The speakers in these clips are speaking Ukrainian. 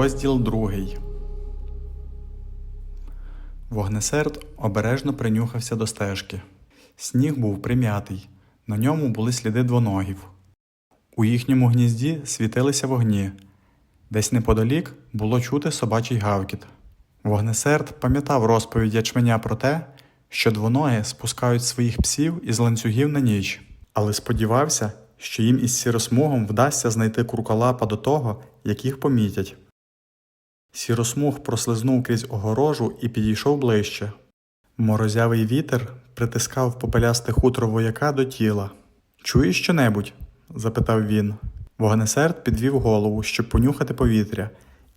Розділ другий. Вогнесерд обережно принюхався до стежки. Сніг був прим'ятий, на ньому були сліди двоногів. У їхньому гнізді світилися вогні. Десь неподалік було чути собачий гавкіт. Вогнесерд пам'ятав розповідь ячменя про те, що двоноги спускають своїх псів із ланцюгів на ніч, але сподівався, що їм із сіросмугом вдасться знайти курколапа до того, як їх помітять. Сіросмуг прослизнув крізь огорожу і підійшов ближче. Морозявий вітер притискав попелясте хутро вояка до тіла. Чуєш щонебудь? запитав він. Вогнесерд підвів голову, щоб понюхати повітря,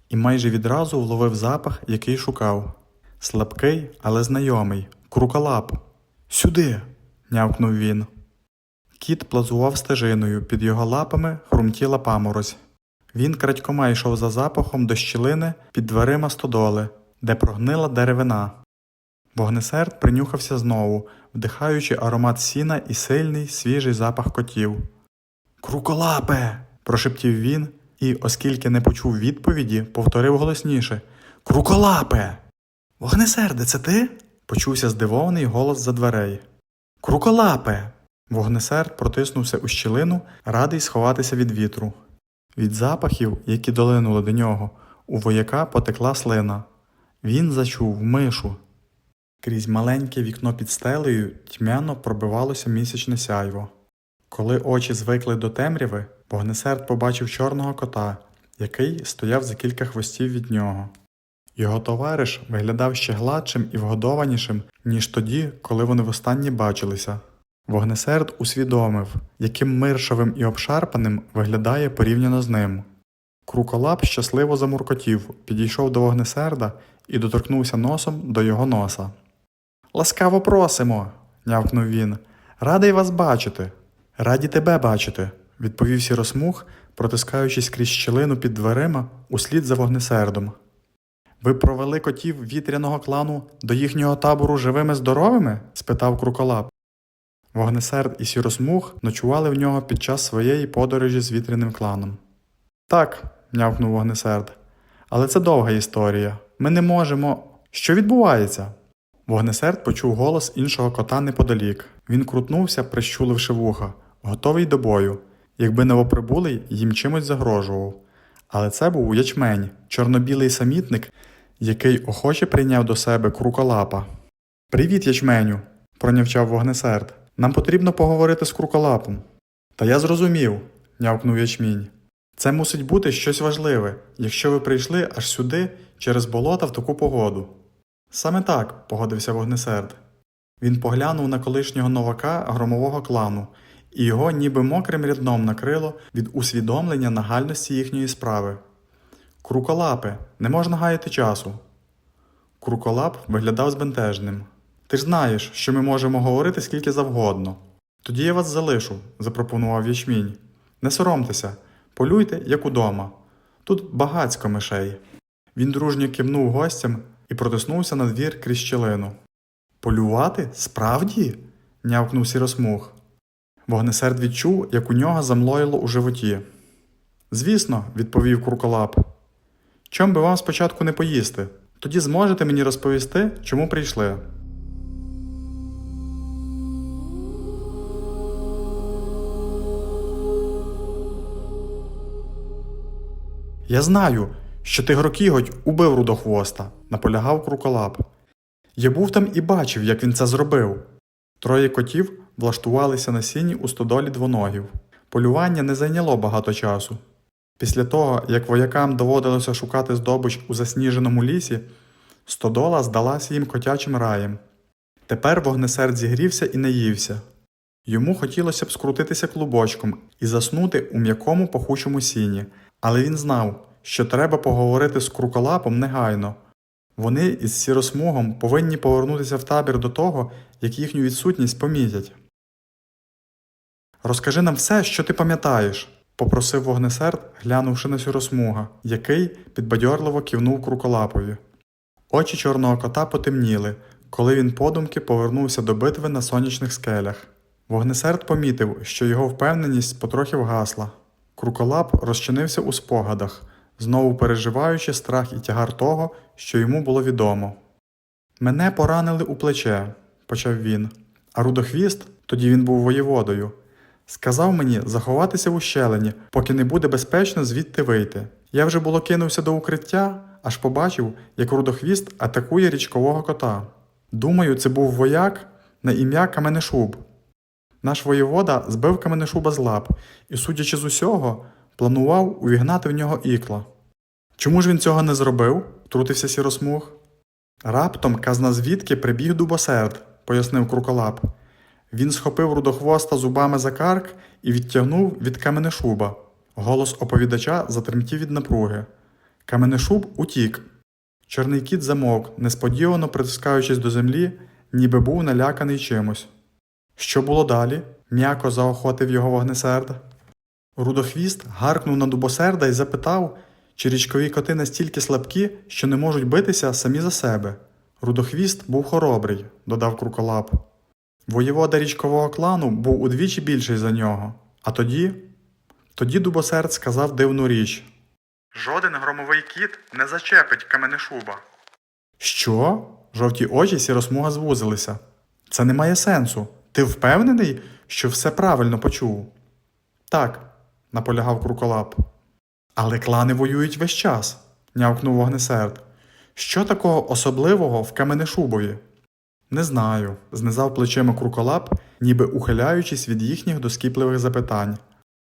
і майже відразу вловив запах, який шукав. Слабкий, але знайомий круколап. Сюди. нявкнув він. Кіт плазував стежиною, під його лапами хрумтіла паморозь. Він крадькома йшов за запахом до щілини під дверима стодоли, де прогнила деревина. Вогнесерд принюхався знову, вдихаючи аромат сіна і сильний свіжий запах котів. Круколапе. прошептів він і, оскільки не почув відповіді, повторив голосніше Круколапе. Вогнесерде, це ти? почувся здивований голос за дверей. Круколапе. Вогнесерд протиснувся у щілину, радий сховатися від вітру. Від запахів, які долинули до нього, у вояка потекла слина. Він зачув мишу. Крізь маленьке вікно під стелею тьмяно пробивалося місячне сяйво. Коли очі звикли до темряви, вогнесерд побачив чорного кота, який стояв за кілька хвостів від нього. Його товариш виглядав ще гладшим і вгодованішим, ніж тоді, коли вони востаннє бачилися. Вогнесерд усвідомив, яким миршовим і обшарпаним виглядає порівняно з ним. Круколап щасливо замуркотів, підійшов до вогнесерда і доторкнувся носом до його носа. Ласкаво просимо, нявкнув він. Радий вас бачити. Раді тебе бачити, відповів сіросмуг, протискаючись крізь щілину під дверима услід за вогнесердом. Ви провели котів вітряного клану до їхнього табору живими здоровими? спитав Круколап. Вогнесерд і сіросмуг ночували в нього під час своєї подорожі з вітряним кланом. Так, нявкнув вогнесерд. Але це довга історія. Ми не можемо. Що відбувається? Вогнесерд почув голос іншого кота неподалік. Він крутнувся, прищуливши вуха, готовий до бою, якби новоприбулий їм чимось загрожував. Але це був ячмень, чорно-білий самітник, який охоче прийняв до себе круколапа. Привіт, ячменю, пронявчав вогнесерд. Нам потрібно поговорити з круколапом. Та я зрозумів, нявкнув ячмінь. Це мусить бути щось важливе, якщо ви прийшли аж сюди через болота в таку погоду. Саме так, погодився вогнесерд. Він поглянув на колишнього новака громового клану, і його ніби мокрим рядном накрило від усвідомлення нагальності їхньої справи. Круколапе, не можна гаяти часу. Круколап виглядав збентежним. Ти ж знаєш, що ми можемо говорити скільки завгодно. Тоді я вас залишу, запропонував ячмінь. Не соромтеся, полюйте, як удома. Тут багацько мишей. Він дружньо кивнув гостям і протиснувся на двір крізь щілину. Полювати? Справді? нявкнув сіросмуг. Вогнесерд відчув, як у нього замлоїло у животі. Звісно, відповів Курколап. Чом би вам спочатку не поїсти? Тоді зможете мені розповісти, чому прийшли. Я знаю, що ти грокіготь убив рудохвоста, наполягав Круколап. Я був там і бачив, як він це зробив. Троє котів влаштувалися на сіні у стодолі двоногів. Полювання не зайняло багато часу. Після того, як воякам доводилося шукати здобич у засніженому лісі, стодола здалася їм котячим раєм. Тепер вогнесерд зігрівся і наївся. Йому хотілося б скрутитися клубочком і заснути у м'якому пахучому сіні, але він знав, що треба поговорити з круколапом негайно. Вони із сіросмугом повинні повернутися в табір до того, як їхню відсутність помітять. Розкажи нам все, що ти пам'ятаєш, попросив вогнесерд, глянувши на сіросмуга, який підбадьорливо кивнув круколапові. Очі чорного кота потемніли, коли він подумки повернувся до битви на сонячних скелях. Вогнесерд помітив, що його впевненість потрохи вгасла. Круколап розчинився у спогадах, знову переживаючи страх і тягар того, що йому було відомо. Мене поранили у плече, почав він, а рудохвіст, тоді він був воєводою, сказав мені заховатися в ущелині, поки не буде безпечно звідти вийти. Я вже було кинувся до укриття, аж побачив, як рудохвіст атакує річкового кота. Думаю, це був вояк на ім'я Каменешуб. Наш воєвода збив Каменешуба з лап і, судячи з усього, планував увігнати в нього ікла. Чому ж він цього не зробив? втрутився сіросмуг. Раптом казна звідки прибіг дубосерд, пояснив круколап. Він схопив рудохвоста зубами за карк і відтягнув від каменешуба. Голос оповідача затремтів від напруги. Каменешуб утік. Чорний кіт замовк, несподівано притискаючись до землі, ніби був наляканий чимось. Що було далі? м'яко заохотив його вогнесерд. Рудохвіст гаркнув на дубосерда і запитав, чи річкові коти настільки слабкі, що не можуть битися самі за себе. Рудохвіст був хоробрий, додав круколап. Воєвода річкового клану був удвічі більший за нього. А тоді. Тоді дубосерд сказав дивну річ. Жоден громовий кіт не зачепить каменешуба. Що? Жовті очі сіросмуга звузилися. Це не має сенсу. Ти впевнений, що все правильно почув? Так, наполягав круколап. Але клани воюють весь час, нявкнув вогнесерд. Що такого особливого в Каменешубові? Не знаю, знизав плечима круколап, ніби ухиляючись від їхніх доскіпливих запитань.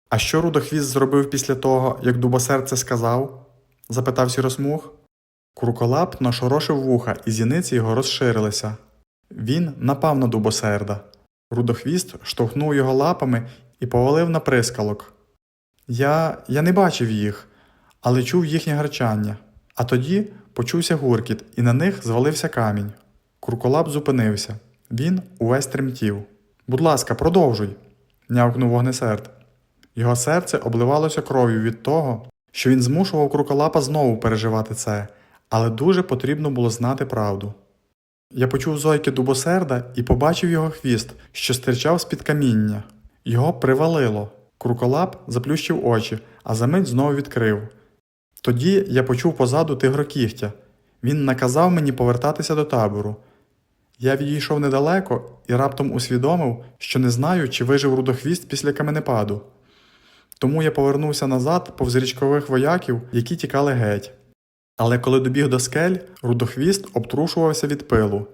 А що рудохвіст зробив після того, як дубосерд це сказав? запитав сіросмуг. Круколап нашорошив вуха, і зіниці його розширилися. Він напав на дубосерда. Рудохвіст штовхнув його лапами і повалив на прискалок. Я, я не бачив їх, але чув їхнє гарчання. А тоді почувся гуркіт, і на них звалився камінь. Курколап зупинився. Він увесь тремтів. Будь ласка, продовжуй, нявкнув вогнесерд. Його серце обливалося кров'ю від того, що він змушував круколапа знову переживати це, але дуже потрібно було знати правду. Я почув зойки дубосерда і побачив його хвіст, що стирчав з-під каміння. Його привалило. Круколап заплющив очі, а за мить знову відкрив. Тоді я почув позаду тигрокігтя. Він наказав мені повертатися до табору. Я відійшов недалеко і раптом усвідомив, що не знаю, чи вижив рудохвіст після каменепаду. Тому я повернувся назад повз річкових вояків, які тікали геть. Але коли добіг до скель, рудохвіст обтрушувався від пилу.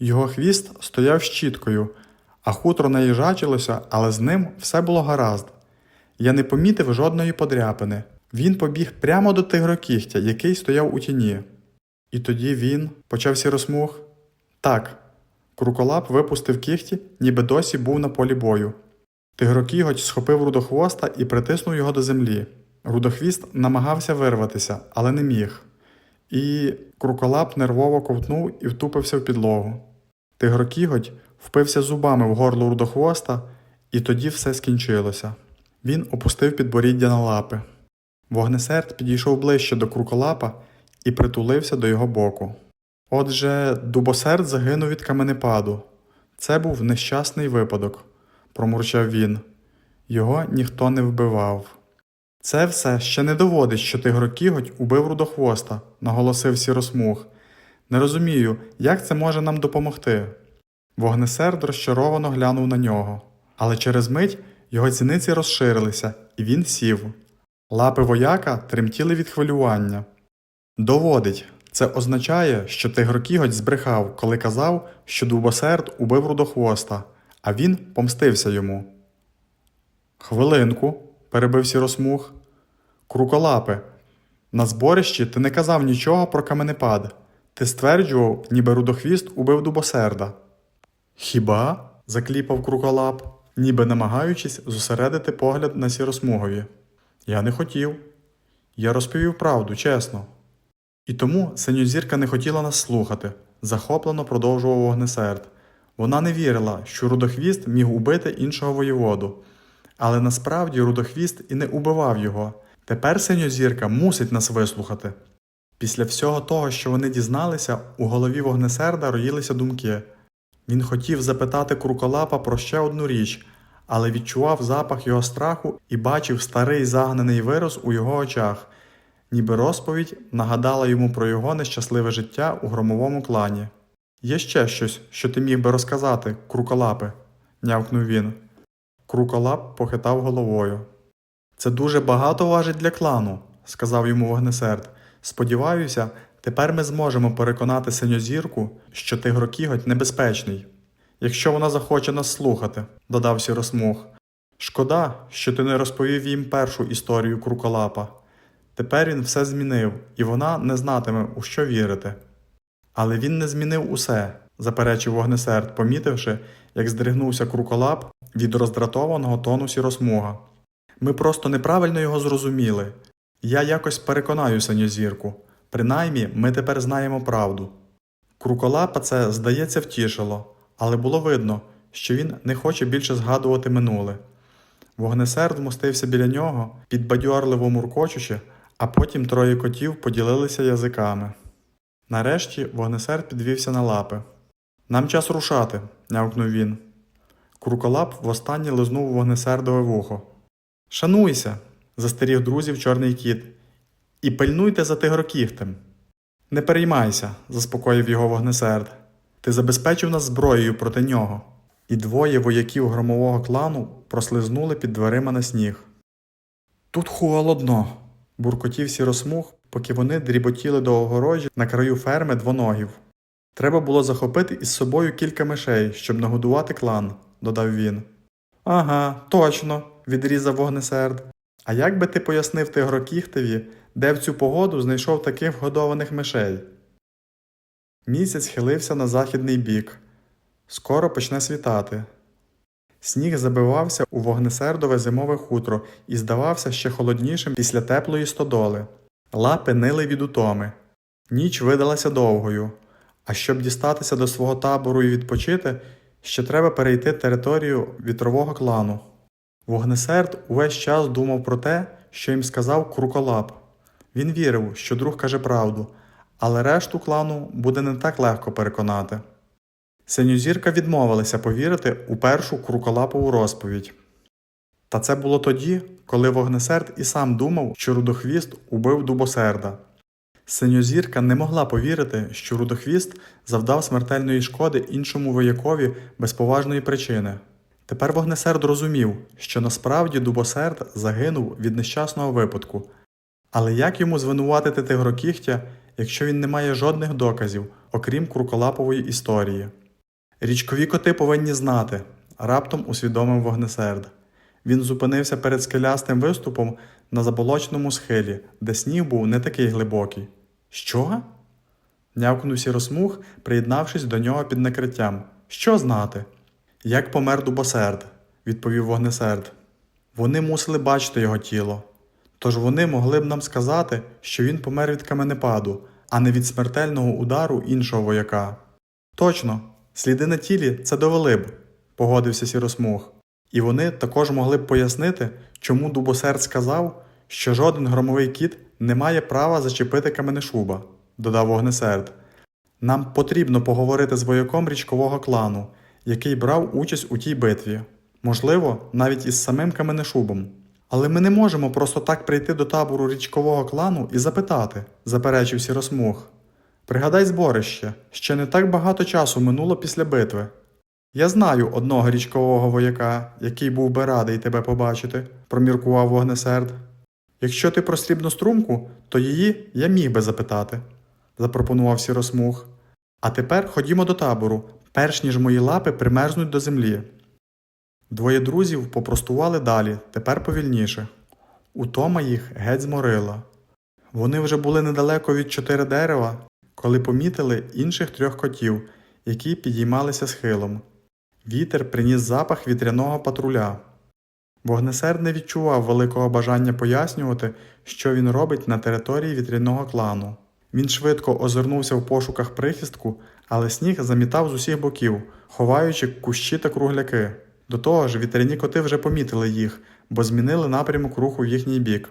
Його хвіст стояв щіткою, а хутро наїжачилося, але з ним все було гаразд. Я не помітив жодної подряпини. Він побіг прямо до тигрокігтя, який стояв у тіні. І тоді він почав сіросмуг. Так. Круколап випустив кігті, ніби досі був на полі бою. Тигрокіготь схопив рудохвоста і притиснув його до землі. Рудохвіст намагався вирватися, але не міг. І круколап нервово ковтнув і втупився в підлогу. Тигрокіготь впився зубами в горло рудохвоста, і тоді все скінчилося. Він опустив підборіддя на лапи. Вогнесерд підійшов ближче до круколапа і притулився до його боку. Отже, дубосерд загинув від каменепаду. Це був нещасний випадок, промурчав він. Його ніхто не вбивав. Це все ще не доводить, що тигрокіготь убив рудохвоста, наголосив сіросмуг. Не розумію, як це може нам допомогти. Вогнесерд розчаровано глянув на нього, але через мить його зіниці розширилися, і він сів. Лапи вояка тремтіли від хвилювання. Доводить, це означає, що тигрокіготь збрехав, коли казав, що дубосерд убив рудохвоста, а він помстився йому. Хвилинку, перебив сіросмуг. Круколапе, на зборищі ти не казав нічого про каменепад. Ти стверджував, ніби рудохвіст убив дубосерда. Хіба? закліпав круколап, ніби намагаючись зосередити погляд на сіросмугові. Я не хотів. Я розповів правду, чесно. І тому синьозірка не хотіла нас слухати, захоплено продовжував вогнесерд. Вона не вірила, що рудохвіст міг убити іншого воєводу. Але насправді рудохвіст і не убивав його. Тепер синьозірка мусить нас вислухати. Після всього того, що вони дізналися, у голові вогнесерда роїлися думки. Він хотів запитати круколапа про ще одну річ, але відчував запах його страху і бачив старий загнаний вираз у його очах, ніби розповідь нагадала йому про його нещасливе життя у громовому клані. Є ще щось, що ти міг би розказати, круколапе, нявкнув він. Круколап похитав головою. Це дуже багато важить для клану, сказав йому вогнесерд. Сподіваюся, тепер ми зможемо переконати синьозірку, що тигрокіготь небезпечний. Якщо вона захоче нас слухати, додав сіросмуг. Шкода, що ти не розповів їм першу історію круколапа. Тепер він все змінив, і вона не знатиме, у що вірити. Але він не змінив усе, заперечив вогнесерд, помітивши, як здригнувся круколап від роздратованого тону сіросмуга. Ми просто неправильно його зрозуміли. Я якось переконаю синьозірку. Принаймні, ми тепер знаємо правду. Круколапа це, здається, втішило, але було видно, що він не хоче більше згадувати минуле. Вогнесерд вмостився біля нього, підбадьорливо муркочучи, а потім троє котів поділилися язиками. Нарешті вогнесерд підвівся на лапи. Нам час рушати, нявкнув він. Круколап востаннє лизнув вогнесердове вухо. Шануйся, застеріг друзів чорний кіт, і пильнуйте за тигрокігтем. Не переймайся, заспокоїв його вогнесерд. Ти забезпечив нас зброєю проти нього. І двоє вояків громового клану прослизнули під дверима на сніг. Тут холодно, буркотів сіросмуг, поки вони дріботіли до огорожі на краю ферми двоногів. Треба було захопити із собою кілька мишей, щоб нагодувати клан, додав він. Ага, точно, відрізав вогнесерд. А як би ти пояснив тигрокіхтеві, де в цю погоду знайшов таких вгодованих мишей? Місяць хилився на західний бік. Скоро почне світати. Сніг забивався у вогнесердове зимове хутро і здавався ще холоднішим після теплої стодоли. Лапи нили від утоми. Ніч видалася довгою, а щоб дістатися до свого табору і відпочити, ще треба перейти територію вітрового клану. Вогнесерд увесь час думав про те, що їм сказав Круколап. Він вірив, що друг каже правду, але решту клану буде не так легко переконати. Синьозірка відмовилася повірити у першу круколапову розповідь. Та це було тоді, коли вогнесерд і сам думав, що рудохвіст убив дубосерда. Синьозірка не могла повірити, що рудохвіст завдав смертельної шкоди іншому воякові без поважної причини. Тепер вогнесерд розумів, що насправді дубосерд загинув від нещасного випадку. Але як йому звинуватити тигрокігтя, якщо він не має жодних доказів, окрім круколапової історії? Річкові коти повинні знати, раптом усвідомив вогнесерд. Він зупинився перед скелястим виступом на заболоченому схилі, де сніг був не такий глибокий. Що? нявкнув сіросмуг, приєднавшись до нього під накриттям. Що знати? Як помер дубосерд, відповів вогнесерд. Вони мусили бачити його тіло. Тож вони могли б нам сказати, що він помер від каменепаду, а не від смертельного удару іншого вояка. Точно, сліди на тілі це довели б, погодився сіросмуг. І вони також могли б пояснити, чому дубосерд сказав, що жоден громовий кіт не має права зачепити каменешуба, додав вогнесерд. Нам потрібно поговорити з вояком річкового клану, який брав участь у тій битві, можливо, навіть із самим каменешубом. Але ми не можемо просто так прийти до табору річкового клану і запитати, заперечив сіросмуг. Пригадай зборище, ще не так багато часу минуло після битви. Я знаю одного річкового вояка, який був би радий тебе побачити, проміркував вогнесерд. Якщо ти про срібну струмку, то її я міг би запитати, запропонував сіросмуг. А тепер ходімо до табору, перш ніж мої лапи примерзнуть до землі. Двоє друзів попростували далі, тепер повільніше. Утома їх геть зморила. Вони вже були недалеко від чотири дерева, коли помітили інших трьох котів, які підіймалися схилом. Вітер приніс запах вітряного патруля. Вогнесерд не відчував великого бажання пояснювати, що він робить на території вітряного клану. Він швидко озирнувся в пошуках прихистку, але сніг замітав з усіх боків, ховаючи кущі та кругляки. До того ж, вітряні коти вже помітили їх, бо змінили напрямок руху в їхній бік.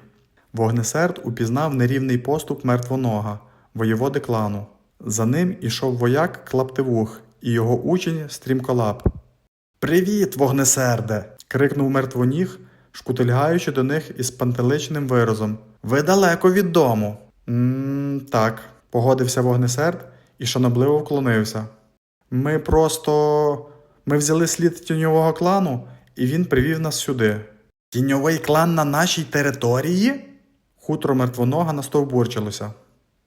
Вогнесерд упізнав нерівний поступ мертвонога, воєводи клану. За ним ішов вояк Клаптивух і його учень Стрімколап. Привіт, вогнесерде! Крикнув мертвоніг, шкутильгаючи до них із пантеличним виразом. Ви далеко від дому. м так, погодився вогнесерд і шанобливо вклонився. Ми просто. Ми взяли слід тіньового клану, і він привів нас сюди. Тіньовий клан на нашій території? Хутро мертвонога настовбурчилося.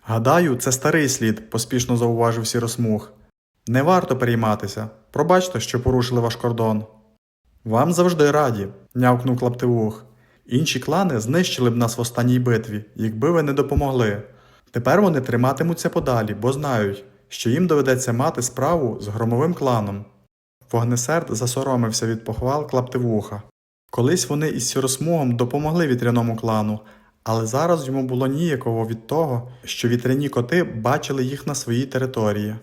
Гадаю, це старий слід, поспішно зауважив сіросмуг. Не варто перейматися. Пробачте, що порушили ваш кордон. Вам завжди раді, нявкнув Клаптивух. Інші клани знищили б нас в останній битві, якби ви не допомогли. Тепер вони триматимуться подалі, бо знають, що їм доведеться мати справу з громовим кланом. Вогнесерд засоромився від похвал Клаптивуха. Колись вони із сіросмугом допомогли вітряному клану, але зараз йому було ніяково від того, що вітряні коти бачили їх на своїй території.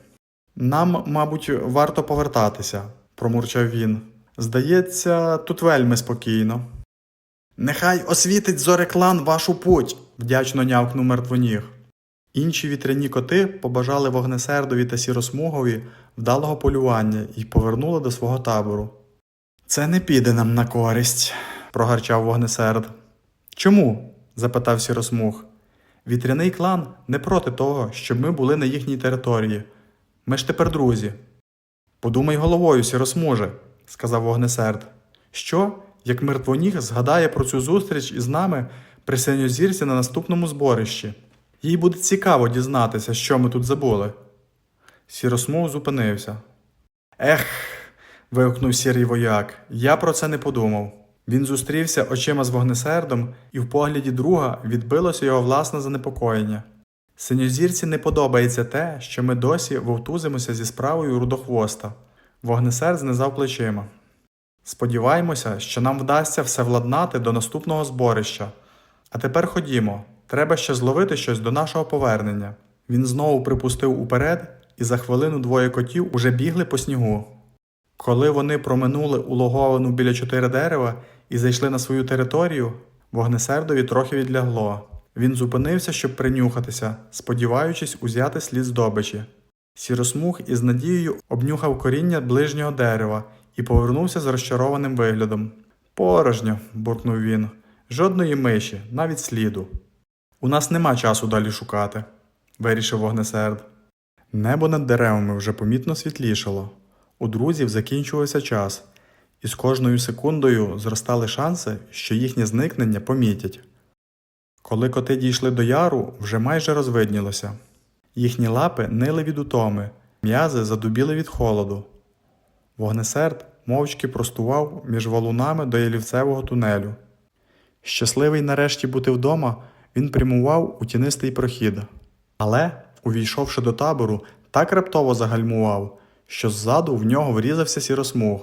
Нам, мабуть, варто повертатися, промурчав він. Здається, тут вельми спокійно. Нехай освітить зореклан вашу путь, вдячно нявкнув мертвоніг. Інші вітряні коти побажали вогнесердові та сіросмугові вдалого полювання і повернули до свого табору. Це не піде нам на користь, прогарчав вогнесерд. Чому? запитав сіросмуг. Вітряний клан не проти того, щоб ми були на їхній території. Ми ж тепер друзі. Подумай головою, сіросмуже, сказав вогнесерд. Що, як мертвоніг згадає про цю зустріч із нами при синьозірці на наступному зборищі? Їй буде цікаво дізнатися, що ми тут забули. Сіросмуг зупинився. Ех. вигукнув сірий вояк. Я про це не подумав. Він зустрівся очима з вогнесердом, і в погляді друга відбилося його власне занепокоєння. Синьозірці не подобається те, що ми досі вовтузимося зі справою рудохвоста. Вогнесерд знизав плечима. Сподіваємося, що нам вдасться все владнати до наступного зборища. А тепер ходімо, треба ще зловити щось до нашого повернення. Він знову припустив уперед, і за хвилину двоє котів уже бігли по снігу. Коли вони проминули улоговину біля чотири дерева і зайшли на свою територію, вогнесердові трохи відлягло. Він зупинився, щоб принюхатися, сподіваючись узяти слід здобичі. Сіросмуг із надією обнюхав коріння ближнього дерева і повернувся з розчарованим виглядом. Порожньо, буркнув він. Жодної миші, навіть сліду. У нас нема часу далі шукати, вирішив вогнесерд. Небо над деревами вже помітно світлішало. У друзів закінчувався час, і з кожною секундою зростали шанси, що їхнє зникнення помітять. Коли коти дійшли до яру, вже майже розвиднілося. Їхні лапи нили від утоми, м'язи задубіли від холоду. Вогнесерд мовчки простував між валунами до ялівцевого тунелю. Щасливий нарешті бути вдома, він прямував у тінистий прохід. Але, увійшовши до табору, так раптово загальмував, що ззаду в нього врізався сіросмуг.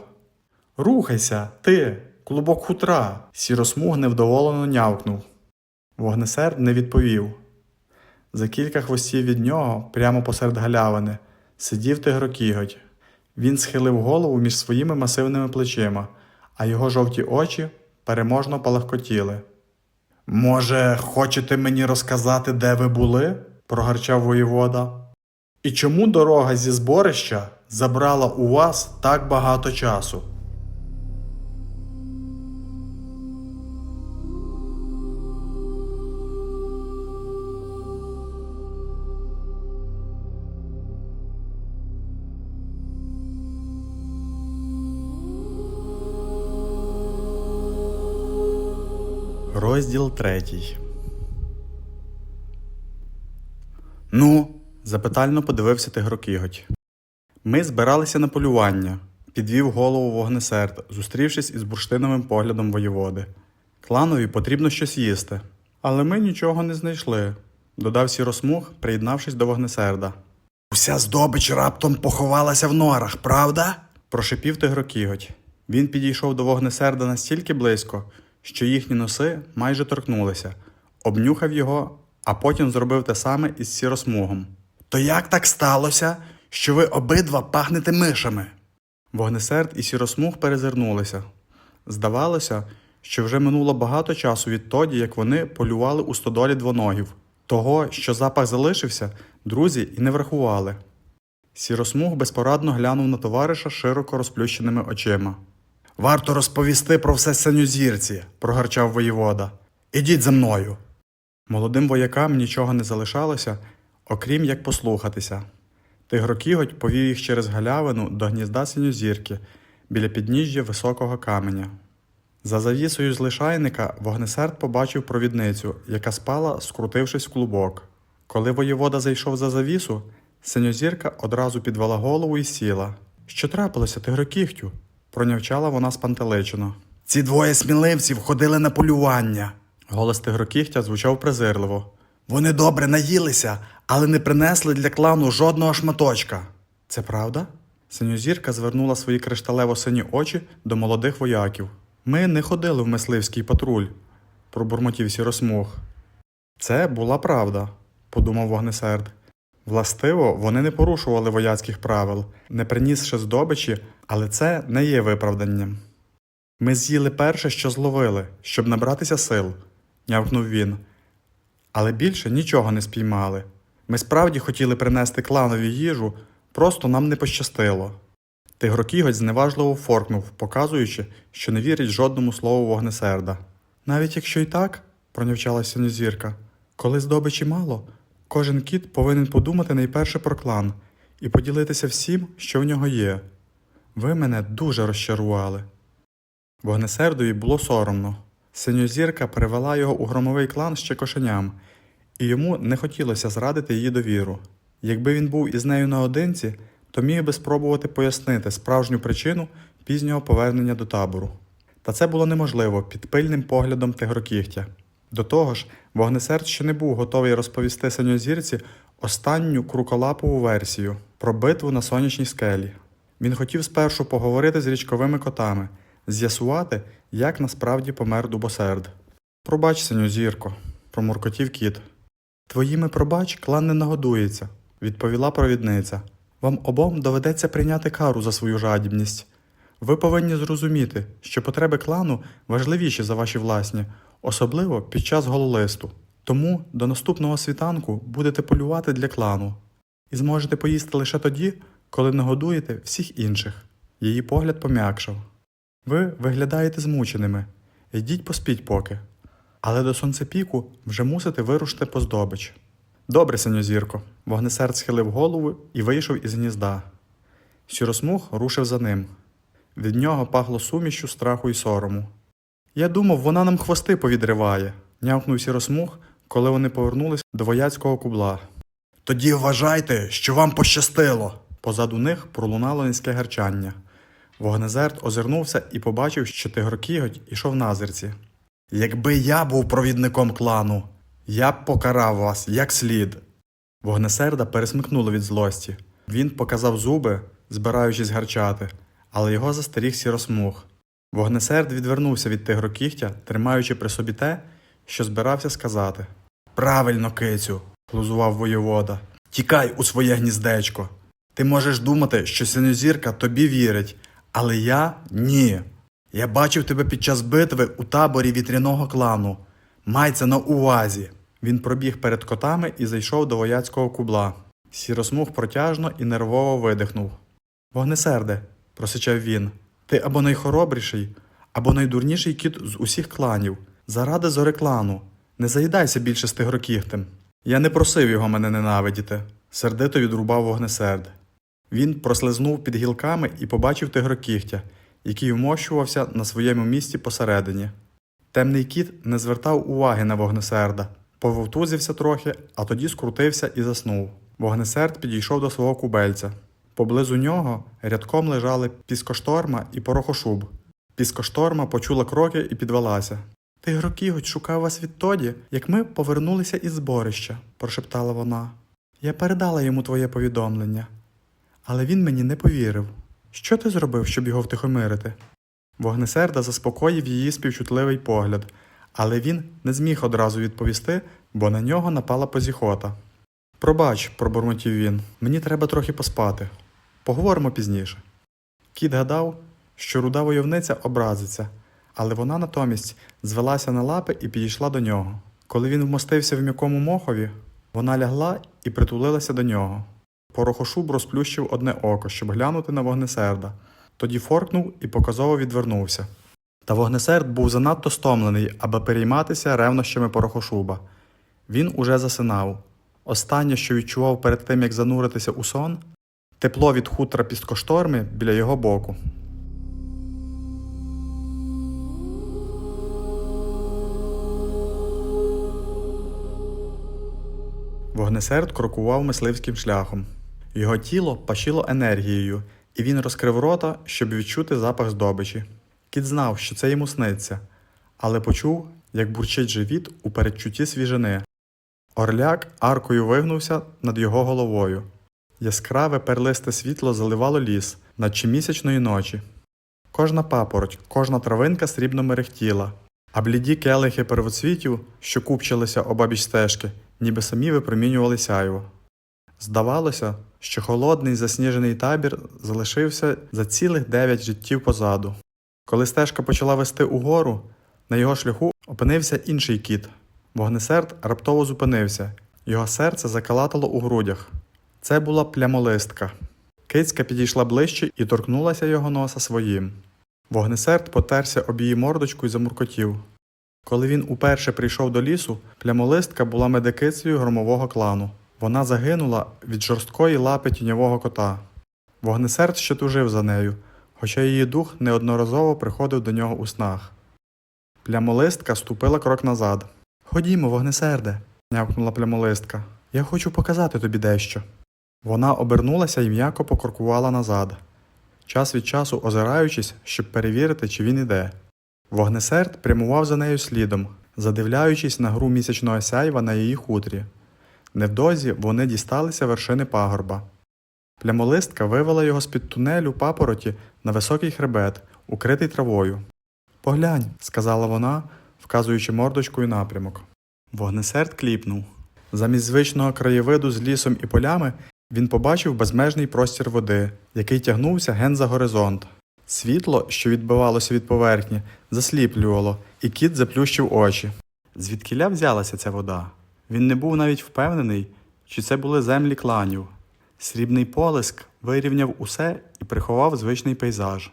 Рухайся, ти, клубок хутра. Сіросмуг невдоволено нявкнув. Вогнесерд не відповів. За кілька хвостів від нього, прямо посеред галявини, сидів тигрокіготь. Він схилив голову між своїми масивними плечима, а його жовті очі переможно палахкотіли. Може, хочете мені розказати, де ви були? прогарчав воєвода. І чому дорога зі зборища забрала у вас так багато часу? Розділ третій. Ну, запитально подивився тигрокіготь. Ми збиралися на полювання, підвів голову вогнесерд, зустрівшись із бурштиновим поглядом воєводи. Кланові потрібно щось їсти. Але ми нічого не знайшли, додав сіросмуг, приєднавшись до вогнесерда. Уся здобич раптом поховалася в норах, правда? прошипів тигрокіготь. Він підійшов до вогнесерда настільки близько, що їхні носи майже торкнулися, обнюхав його, а потім зробив те саме із сіросмугом. То як так сталося, що ви обидва пахнете мишами? Вогнесерд і сіросмуг перезирнулися. Здавалося, що вже минуло багато часу відтоді, як вони полювали у стодолі двоногів. Того, що запах залишився, друзі і не врахували. Сіросмуг безпорадно глянув на товариша широко розплющеними очима. Варто розповісти про все синьозірці, прогарчав воєвода. Ідіть за мною. Молодим воякам нічого не залишалося, окрім як послухатися. Тигрокіготь повів їх через галявину до гнізда синьозірки біля підніжжя високого каменя. За завісою з лишайника вогнесерд побачив провідницю, яка спала, скрутившись в клубок. Коли воєвода зайшов за завісу, синьозірка одразу підвела голову і сіла. Що трапилося, тигрокігтю? Пронявчала вона спантеличено. Ці двоє сміливців ходили на полювання. Голос тигрокігтя звучав презирливо. Вони добре наїлися, але не принесли для клану жодного шматочка. Це правда? Синьозірка звернула свої кришталево-сині очі до молодих вояків. Ми не ходили в мисливський патруль, пробурмотів сіросмуг. Це була правда, подумав вогнесерд. Властиво, вони не порушували вояцьких правил, не принісши здобичі, але це не є виправданням. Ми з'їли перше, що зловили, щоб набратися сил, нявкнув він. Але більше нічого не спіймали. Ми справді хотіли принести кланові їжу, просто нам не пощастило. Тигрокіготь зневажливо форкнув, показуючи, що не вірить жодному слову вогнесерда. Навіть якщо й так, пронявчала синьозірка, коли здобичі мало, кожен кіт повинен подумати найперше про клан і поділитися всім, що в нього є. Ви мене дуже розчарували. Вогнесердові було соромно. Синьозірка перевела його у громовий клан ще кошеням, і йому не хотілося зрадити її довіру. Якби він був із нею наодинці, то міг би спробувати пояснити справжню причину пізнього повернення до табору. Та це було неможливо під пильним поглядом тигрокігтя. До того ж, вогнесерд ще не був готовий розповісти синьозірці останню круколапову версію про битву на сонячній скелі. Він хотів спершу поговорити з річковими котами, з'ясувати, як насправді помер дубосерд. Пробач, синьозірко, промуркотів кіт. Твоїми пробач клан не нагодується, відповіла провідниця. Вам обом доведеться прийняти кару за свою жадібність. Ви повинні зрозуміти, що потреби клану важливіші за ваші власні, особливо під час гололисту. Тому до наступного світанку будете полювати для клану і зможете поїсти лише тоді, коли нагодуєте всіх інших. Її погляд пом'якшав. Ви виглядаєте змученими. Йдіть поспіть поки. Але до сонцепіку вже мусите вирушити по здобич. Добре, синьозірко. Вогнесерд схилив голову і вийшов із гнізда. Сіросмуг рушив за ним. Від нього пахло сумішю страху і сорому. Я думав, вона нам хвости повідриває, нявкнув сіросмуг, коли вони повернулись до вояцького кубла. Тоді вважайте, що вам пощастило. Позаду них пролунало низьке гарчання. Вогнезерд озирнувся і побачив, що тигрокіготь ішов на зерці. Якби я був провідником клану, я б покарав вас як слід. Вогнесерда пересмикнуло від злості. Він показав зуби, збираючись гарчати, але його застеріг сіросмуг. Вогнесерд відвернувся від тигрокігтя, тримаючи при собі те, що збирався сказати. Правильно, кицю, глузував воєвода. Тікай у своє гніздечко. Ти можеш думати, що синьозірка тобі вірить, але я ні. Я бачив тебе під час битви у таборі вітряного клану. Май це на увазі. Він пробіг перед котами і зайшов до вояцького кубла. Сіросмуг протяжно і нервово видихнув. Вогнесерде, просичав він, ти або найхоробріший, або найдурніший кіт з усіх кланів. Заради зори клану. Не заїдайся більше з тигрокігтем. Я не просив його мене ненавидіти, сердито відрубав вогнесерд. Він прослизнув під гілками і побачив тигрокігтя, який вмощувався на своєму місці посередині. Темний кіт не звертав уваги на вогнесерда, пововтузився трохи, а тоді скрутився і заснув. Вогнесерд підійшов до свого кубельця. Поблизу нього рядком лежали піскошторма і порохошуб. Піскошторма почула кроки і підвелася. Тигрокіготь шукав вас відтоді, як ми повернулися із зборища, прошептала вона. Я передала йому твоє повідомлення, але він мені не повірив. Що ти зробив, щоб його втихомирити? Вогнесерда заспокоїв її співчутливий погляд, але він не зміг одразу відповісти, бо на нього напала позіхота. Пробач, пробурмотів він, мені треба трохи поспати. Поговоримо пізніше. Кіт гадав, що руда войовниця образиться, але вона натомість звелася на лапи і підійшла до нього. Коли він вмостився в м'якому мохові, вона лягла і притулилася до нього. Порохошуб розплющив одне око, щоб глянути на вогнесерда, тоді форкнув і показово відвернувся. Та вогнесерд був занадто стомлений, аби перейматися ревнощами порохошуба. Він уже засинав. Останнє, що відчував перед тим, як зануритися у сон, тепло від хутра пісткошторми біля його боку. Вогнесерд крокував мисливським шляхом. Його тіло пашило енергією, і він розкрив рота, щоб відчути запах здобичі. Кіт знав, що це йому сниться, але почув, як бурчить живіт у передчутті свіжини. Орляк аркою вигнувся над його головою. Яскраве перлисте світло заливало ліс, наче місячної ночі. Кожна папороть, кожна травинка срібно мерехтіла, а бліді келихи первоцвітів, що купчилися обабіч стежки, ніби самі випромінювали сяйво. Здавалося, що холодний засніжений табір залишився за цілих дев'ять життів позаду. Коли стежка почала вести угору, на його шляху опинився інший кіт. Вогнесерд раптово зупинився, його серце закалатало у грудях. Це була плямолистка. Кицька підійшла ближче і торкнулася його носа своїм. Вогнесерд потерся об її мордочку і замуркотів. Коли він уперше прийшов до лісу, плямолистка була медикицею громового клану. Вона загинула від жорсткої лапи тіньового кота. Вогнесерд ще тужив за нею, хоча її дух неодноразово приходив до нього у снах. Плямолистка ступила крок назад. Ходімо, вогнесерде, нявкнула плямолистка. Я хочу показати тобі дещо. Вона обернулася і м'яко покрокувала назад, час від часу озираючись, щоб перевірити, чи він іде. Вогнесерд прямував за нею слідом, задивляючись на гру місячного сяйва на її хутрі. Невдовзі вони дісталися вершини пагорба. Плямолистка вивела його з-під тунелю папороті на високий хребет, укритий травою. Поглянь, сказала вона, вказуючи мордочкою напрямок. Вогнесерд кліпнув. Замість звичного краєвиду з лісом і полями він побачив безмежний простір води, який тягнувся ген за горизонт. Світло, що відбивалося від поверхні, засліплювало, і кіт заплющив очі. Звідкіля взялася ця вода? Він не був навіть впевнений, чи це були землі кланів. Срібний полиск вирівняв усе і приховав звичний пейзаж.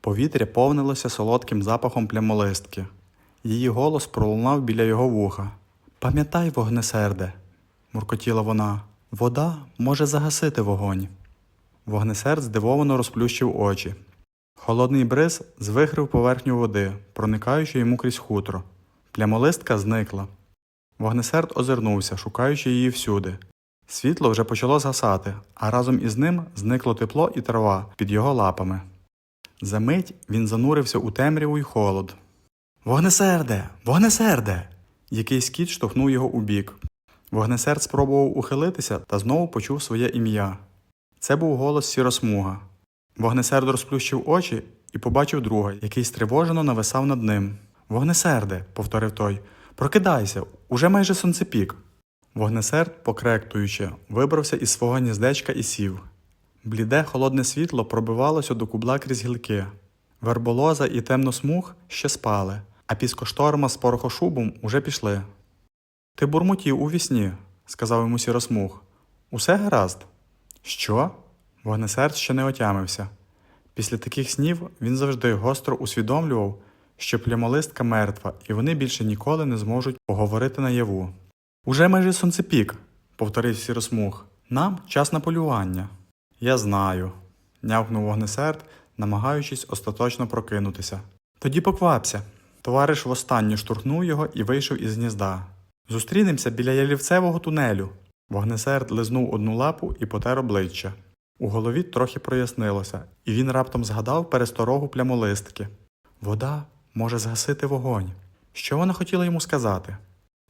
Повітря повнилося солодким запахом плямолистки. Її голос пролунав біля його вуха. Пам'ятай, вогнесерде, муркотіла вона, вода може загасити вогонь. Вогнесерд здивовано розплющив очі. Холодний бриз звихрив поверхню води, проникаючи йому крізь хутро. Плямолистка зникла. Вогнесерд озирнувся, шукаючи її всюди. Світло вже почало згасати, а разом із ним зникло тепло і трава під його лапами. За мить він занурився у темряву й холод. Вогнесерде! Вогнесерде! Якийсь кіт штовхнув його у бік. Вогнесерд спробував ухилитися та знову почув своє ім'я. Це був голос сіросмуга. Вогнесерд розплющив очі і побачив друга, який стривожено нависав над ним. Вогнесерде, повторив той, прокидайся, уже майже сонцепік. Вогнесерд, покректуючи, вибрався із свого гніздечка і сів. Бліде холодне світло пробивалося до кубла крізь гілки. Верболоза і темносмуг ще спали, а піскошторма з порохошубом уже пішли. Ти бурмотів у вісні, сказав йому сіросмуг. Усе гаразд. Що? Вогнесерд ще не отямився. Після таких снів він завжди гостро усвідомлював, що плямолистка мертва, і вони більше ніколи не зможуть поговорити наяву. Уже майже сонцепік, повторив сіросмуг. Нам час на полювання. Я знаю, нявкнув вогнесерд, намагаючись остаточно прокинутися. Тоді поквапся. Товариш востаннє штурхнув його і вийшов із гнізда. Зустрінемося біля ялівцевого тунелю. Вогнесерд лизнув одну лапу і потер обличчя. У голові трохи прояснилося, і він раптом згадав пересторогу плямолистки. Вода може згасити вогонь. Що вона хотіла йому сказати?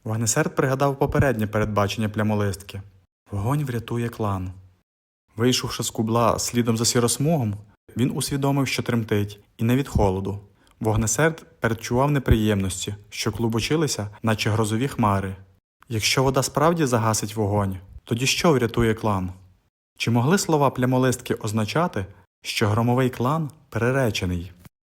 Вогнесерд пригадав попереднє передбачення плямолистки. Вогонь врятує клан. Вийшовши з кубла слідом за сіросмугом, він усвідомив, що тремтить, і не від холоду. Вогнесерд передчував неприємності, що клубочилися, наче грозові хмари. Якщо вода справді загасить вогонь, тоді що врятує клан? Чи могли слова плямолистки означати, що громовий клан переречений?